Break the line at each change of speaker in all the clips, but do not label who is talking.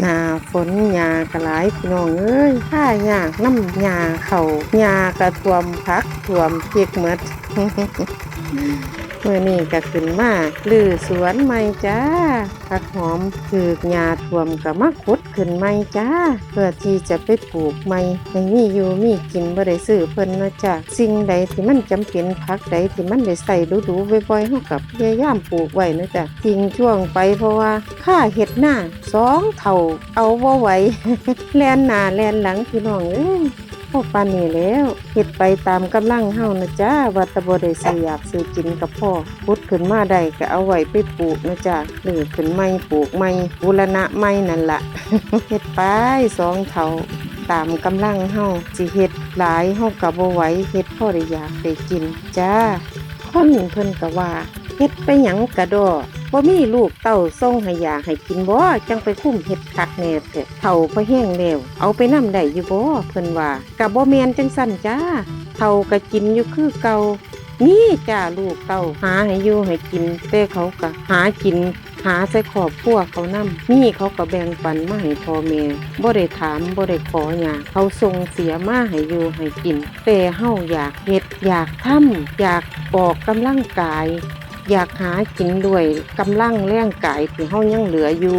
หนาฝนหญ้าก็หลายพี่น้องเอ้ยข้าหญ้าน้ำหญ้าเขาหญ้ากระท่วมพักท่วมเพียกเมด เมื่อนี้ก็ขึ้นมาลือสวนใหม่จ้าผักหอมถือกหญ้าท่วมก็มาขุดขึ้นใหม่จ้า เพื่อที่จะไปปลูกใหม่ให้มีอยู่มีกินบ่ได้ซื้อเพิ่นนะจ้าสิ่งใดที่มันจำเป็นผักใดที่มันได้ใส่ดูๆบ่อยๆเฮากับพยายามปลูกไว้นะจ้าทิ้งช่วงไปเพราะว่าค่าเฮ็ดหน้าสองเท่าเอาบ่ไหวแลนหน้าแลนหลังพี่น้องเอ้ย พอปานนี้แล้วเฮ็ดไปตามกำลังเฮานะจ้าว่าตะบ่ได้สิอยากซื้อกินกับพ่อพุดขึ้นมาได้ก็เอาไว้ไปปลูกนะจ้าหรือขึ้นใหม่ปลูกใหม่บูรณะใหม่นั่นล่ะเฮ็ดไปสองเท่าตามกำลังเฮาสิเฮ็ดหลายเฮาก็บ่ไหวเฮ็ดพ่อได้อยากได้กินจ้าคนเพิ่นก็ว่าเฮ็ดไปหยังกะดอ บ่มีลูกเต้าส่งให้ยาให้กินบ่จังไปคุ้มเฮ็ดคักแน่แท้เฒ่าพอแห้งแล้วเอาไปนำได้อยู่บ่เพิ่นว่าก็บ่แม่นจังซั่นจ้าเฒ่าก็กินอยู่คือเก่านี่จ้าลูกเต้าหาให้อยู่ให้กินแต่เขาก็หากินหาใส่ครอบครัวเขานำนี่เขาก็แบ่งปันมาให้พ่อแม่บ่ได้ถามบ่ได้ขอหยังเขาส่งเสียมาให้อยู่ให้กิน แต่เฮาอยากเฮ็ดอยากทำอยากออกกำลังกาย อยากหากินด้วยกำลังแรงกายที่เฮายังเหลืออยู่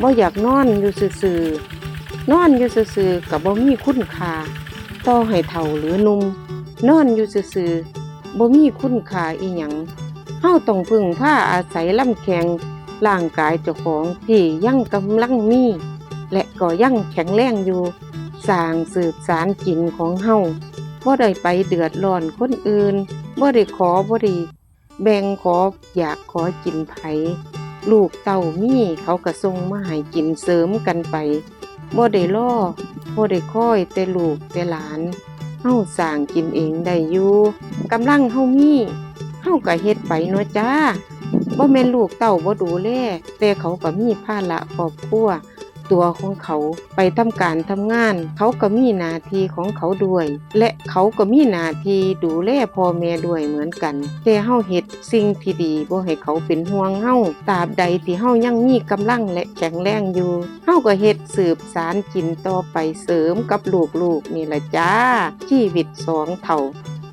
บ่อยากนอนอยู่ซื่อๆนอนอยู่ซื่อๆก็บ่มีคุณค่าต่อให้เฒ่าหรือนุ่มนอนอยู่ซื่อๆบ่มีคุณค่าอีหยังเฮาต้องพึ่งผ้าอาศัยลำแข็งร่างกายเจ้าของที่ยังกำลังมี และก็ยังแข็งแรงอยู่สร้างสืบสารกินของเฮาบ่ได้ไปเดือดร้อนคนอื่นบ่ได้ขอบ่ได้ แบ่งขออยากขอกินไผลูกเต้ามีเขาก็ส่งมาให้กินเสริมกันไปบ่ได้ล่อบ่ได้ค่อยแต่ลูกแต่หลานเฮาสร้างกินเองได้อยู่กำลังเฮามีเฮาก็เฮ็ดไปเนาะจ้าบ่แม่นลูกเต้าบ่ดูแลแต่เขาก็มีภาระครอบครัว ตัวของเขาไปทำการทำงาน เขาก็มีหน้าที่ของเขาด้วย และเขาก็มีหน้าที่ดูแลพ่อแม่ด้วยเหมือนกัน แต่เฮาเฮ็ดสิ่งที่ดีบ่ให้เขาเป็นห่วงเฮาตราบใดที่เฮายังมีกำลังและแข็งแรงอยู่เฮาก็เฮ็ดสืบสารกินต่อไปเสริมกับลูกๆนี่ละจ้าชีวิตสองเท่า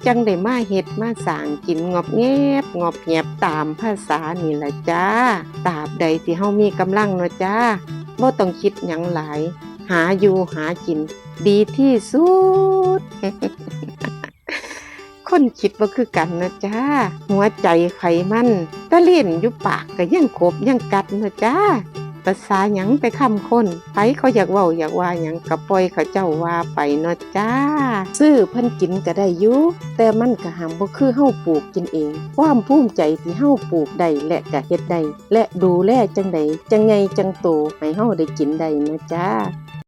จังได้มาเฮ็ดมาสร้างกินงอบแงบงอบแงบตามภาษานี่แหละจ้าตราบใดที่เฮามีกำลังเนาะจ้า บ่ต้องคิดหยังหลาย หาอยู่หากิน ดีที่สุด คนคิดบ่คือกันนะจ้าหัวใจไขมันตะเล่นอยู่ปากก็ยังขบยังกัดนะจ้า ภาษาหยังไปคำคนไปเขาอยากเว้าอยากว่าหยังกระปล่อยเขาเจ้าว่าไปเนาะจ้า ซื้อเพิ่นกินก็ได้อยู่แต่มันก็ห้ามบ่คือเฮาปลูกกินเอง ความภูมิใจที่เฮาปลูกได้และก็เฮ็ดได้และดูแลจังใดจังไงจังโตให้เฮาได้กินได้นะจ้า